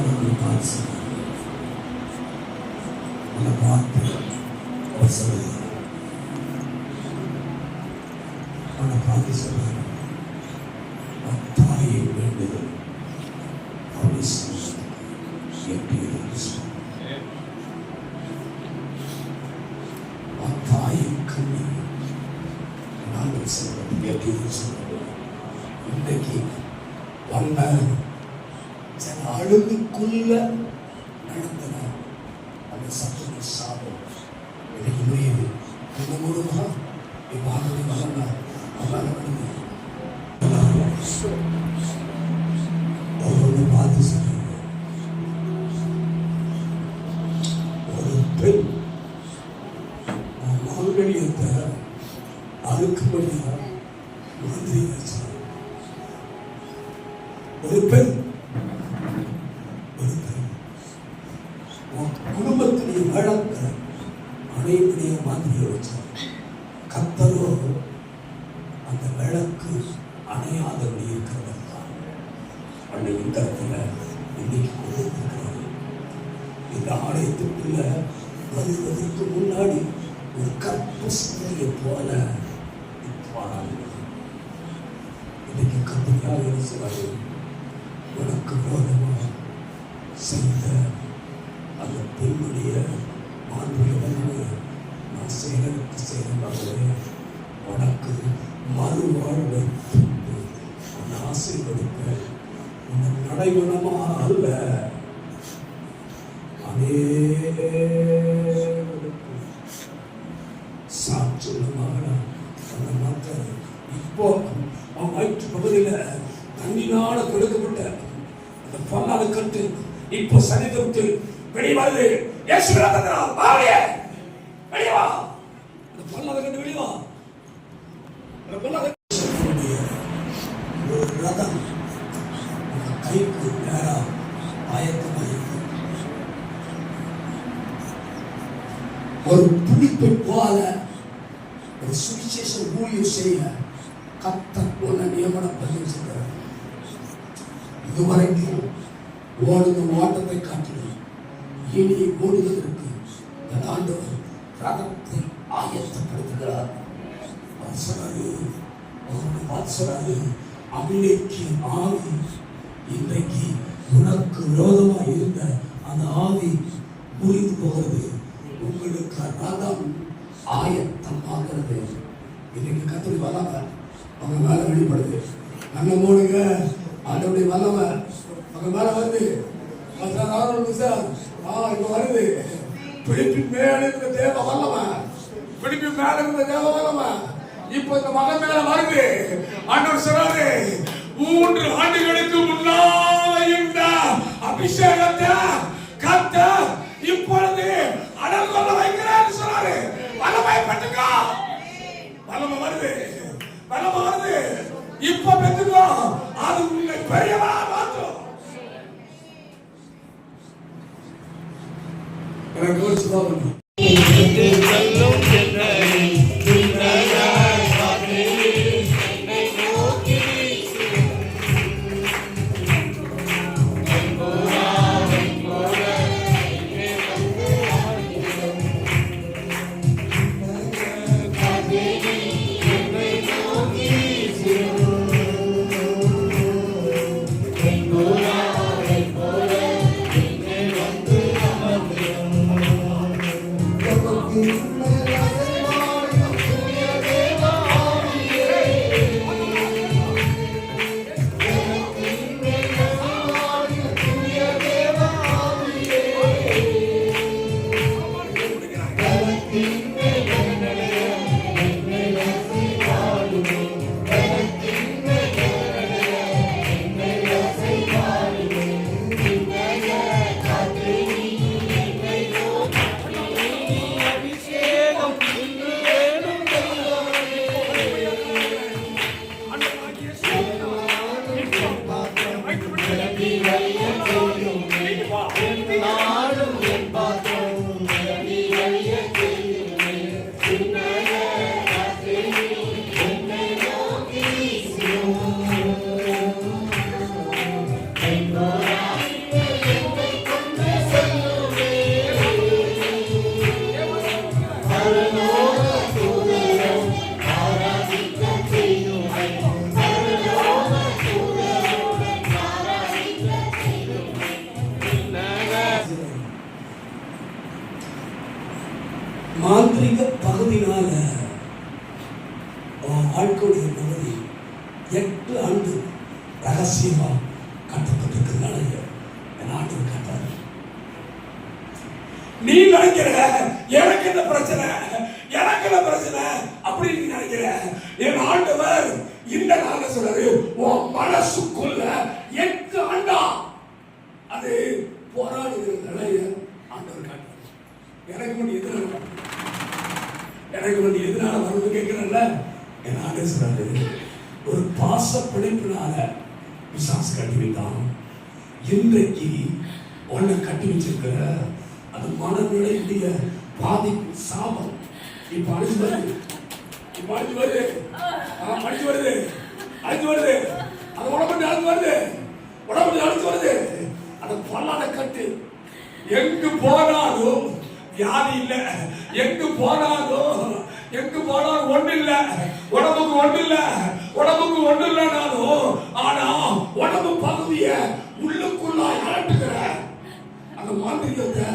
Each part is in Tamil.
ஆண்டவரை பார்த்து சொன்னார் பார்த்து அவர் சொல்லுகிறார் உன்னை பார்த்து சொன்னார் உன் தாயை வேண்டுதல் அப்படி எப்படி இருந்துச்சு உன் எப்படி இருந்துச்சு இன்றைக்கு அழுகுக்குள்ள நடந்தன. அந்த சத்துரு சாபம். இன்னைக்கு முடியுது இந்த இவ்வாறு வளர்ந்த வளர்ந்து ஒவ்வொரு பார்த்து சொல்லுங்க. ஒரு பெண் மாங்கல்யத்தை ஒரு பெண் ஒரு பெண் உன் குடும்பத்துடைய வழக்க அனைவருடைய மாதிரியை வச்சார் கத்தரோ அந்த விளக்கு அணையாதபடி இருக்கிறவர் தான் அன்னை இந்த இடத்துல இன்னைக்கு கொடுத்திருக்கிறார் இந்த ஆலயத்துக்குள்ள வருவதற்கு முன்னாடி ஒரு கற்பு சிலையை போல இன்னைக்கு கத்திரிக்காக இருக்கிறாரு உனக்கு விரோதமாக செய்த அந்த பெண்ணுடைய ஆண்மைய வல்லமை நான் செய்கிறதுக்கு செய்கிறதாகவே உனக்கு மறுவாழ்வை ஆசீர்வதிப்பேன். உன்னை அல்ல அநேகருக்கு சாட்சியமாக அந்த மக்கள் இப்போ அவன் வயிற்று பகுதியில் தண்ணினால கொடுக்கப்பட்ட அந்த பொல்லாத கட்டு இப்போ சனிதத்து வெளியே வருது இயேசு ரத்தத்தினால் வெளியே வா அந்த பொல்லாத கட்டு வெளியே வா அந்த பொல்லாத ஒரு புளிப்பை போல ஒரு சுவிசேஷ ஊழியம் செய்ய கத்த போல நியமனம் பண்ணியிருக்கிறார் இதுவரைக்கும் ஓடுன ஓட்டத்தை காட்டிலும் இனி ஓடுவதற்கு இந்த ஆண்டவர் ரகத்தை ஆயத்தப்படுத்துகிறார். அவர் அவருடைய பார்த்து சொன்னாரு ஆவி இன்றைக்கு உனக்கு விரோதமாக இருந்த அந்த ஆவி புரிந்து போகிறது. உங்களுக்கு ரதம் ஆயத்தமாகிறது. இன்னைக்கு கத்திரி வல்லமை. அவங்க மேலே வெளிப்படுது. நல்ல மூணுங்க அதனுடைய வல்லமை. அவங்க மேல வருது. மற்ற சார் ஆ இப்போ வருது. பிடிப்பின் மேல இருந்த தேவ வல்லமை. பிடிப்பின் மேல இருந்த தேவ வல்லமை. இப்போ இந்த மகன் மேல வருது. ஆண்டவர் சொல்றாரு மூன்று ஆண்டுகளுக்கு முன்னால இந்த அபிஷேகத்தை கத்த இப்பொழுது அடல் கொள்ள வைக்கிறான்னு சொன்னாரு. வல்லமை பெற்றுக்கோ. Senhor. என் நீ நினைக்கிற எனக்கு என்ன பிரச்சனை எனக்கு என்ன பிரச்சனை அப்படின்னு நீ நினைக்கிற. என் ஆண்டவர் இந்த நாள சொல்றாரு உன் மனசுக்குள்ள எட்டு ஆண்டா. அது போராடுகிற நிலைய ஆண்டவர் காட்டுறாரு. எனக்கு ஒன்று எதிராக எனக்கு ஒன்று எதிராக வருது கேட்கிறேன்ல என் ஆண்டவர் சொல்றாரு ஒரு பாச பிழைப்பினால விசாஸ் கட்டி வைத்தான். இன்றைக்கு உன்னை கட்டி வச்சிருக்கிற அது மனநிலையுடைய பாதிப்பு சாபம். இப்ப அழிஞ்சு வருது. இப்ப அழிஞ்சு வருது. அழிஞ்சு வருது. அழிஞ்சு வருது. அது உடம்பு அழிஞ்சு வருது. உடம்பு அழிஞ்சு வருது. அது பல்லாத கட்டு. எங்கு போனாலும் வியாதி இல்ல. எங்கு போனாலும் எங்கு போனாலும் ஒண்ணு இல்ல. உடம்புக்கு ஒண்ணு இல்ல. உடம்புக்கு ஒண்ணு இல்லை அந்த மாந்திரிகத்தை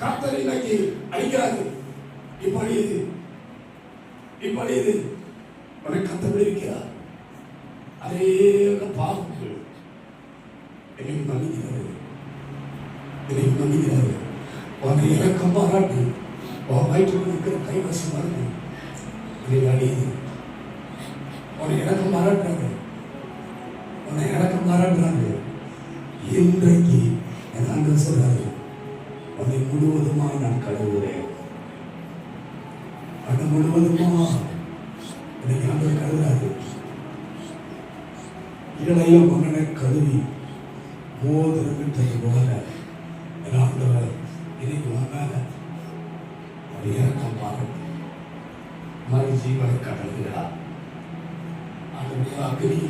கர்த்தர் இன்னைக்கு அழிக்கிறாரு இப்ப அழியுது இப்ப அழியுது உனக்கு கத்த விடுவிக்கிறார் அநேக பாவங்கள் என்னை மன்னிக்கிறாரு என்னை மன்னிக்கிறாரு உன்னை இறக்கம் பாராட்டி உன் வயிற்றுக்குள் இருக்கிற கைவசம் மருந்து என்னை அழியுது உன்னை இறக்கம் பாராட்டுறாங்க உன்னை இறக்கம் பாராட்டுறாங்க இன்றைக்கு என் ஆண்டு சொல்றாரு. அதை முழுவதுமாய் நான் கழுவுகிறேன். அது முழுவதுமா இன்னைக்கு ஆண்டு கழுவாது. இளைய மகனை கழுவி மோதிரம் விட்டது போல ஆண்டவர் இன்னைக்கு உன் அது அவர் இறக்கம் பாருங்க மறு ஜீவனை கடல்கிறார். அந்த அக்னி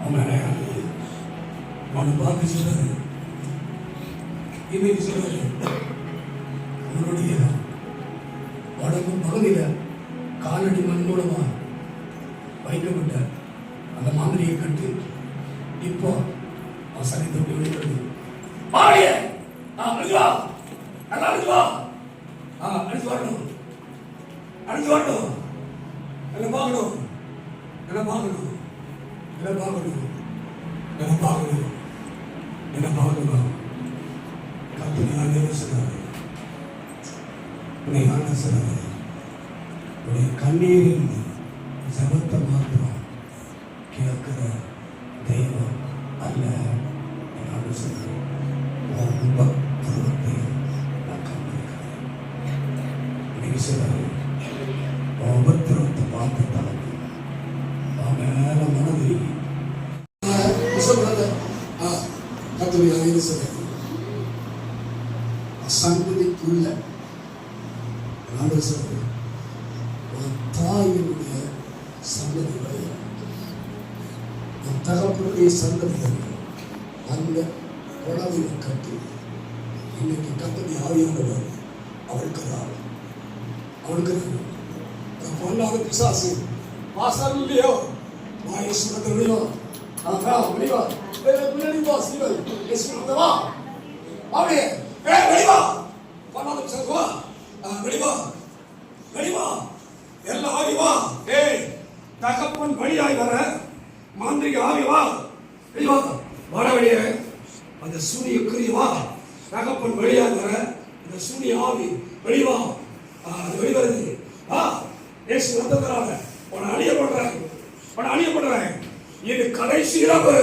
அவன் மேலே இறங்குது அவனை பார்த்து இன்னைக்கு சொல்லுங்க அவனுடைய உடம்பு பகுதியில் காலடி மண் மூலமாக வைக்கப்பட்ட அந்த மாதிரியை கட்டு இப்போ அவன் தொட்டி விடுகிறது பாடிய அழிஞ்சு நல்லா அழிஞ்சு ஆ அழுது வரணும் அழுது வரணும் நல்லா பார்க்கணும். நல்லா பார்க்கணும். நல்லா பார்க்கணும். நல்லா பார்க்கணும். நல்லா பார்க்கணும். கத்து நான் சொன்னாரு உன்னை ஆண்ட சொன்னாரு உன்னை கண்ணீரில் ஜபத்தை மாத்திரம் கேட்கிற தெய்வம் அல்ல என் ஆண்டு சொன்னாரு உன் உபத்திரவத்தை நான் கண்டிருக்கிறேன் இன்னைக்கு சொன்னாரு ஆண்டவர் சொல்றேன் உன் தாயினுடைய சந்ததி என் தகப்பனுடைய சந்ததிகள். அந்த உணவை கட்டி இன்னைக்கு கத்தனை ஆவியானவர் அவளுக்குறார் அவளுக்கு பொல்லாத பிசாசு. வாசல் இல்லையோ வாயை சுமந்தவளையோ அதான் வெளிவா. முன்னாடி வா சீவல் வா அப்படியே வெளிவா. பொல்லாத பிசாசு வா. வெளிவா வெளிவா எல்லா ஆவி வா. ஏய் தகப்பன் வழியாய் வர மாந்திரிக ஆவி வா. வெளிவா வாட வெளியே. அந்த சூரிய கிரி வா. தகப்பன் வழியாய் வர அந்த சூரிய ஆவி. வெளிவா அது வெளிவருது ஆ ஏசு வந்ததுனால உன்னை அழிய பண்றாங்க உன்னை அழிய பண்றாங்க இது கடைசி இரவு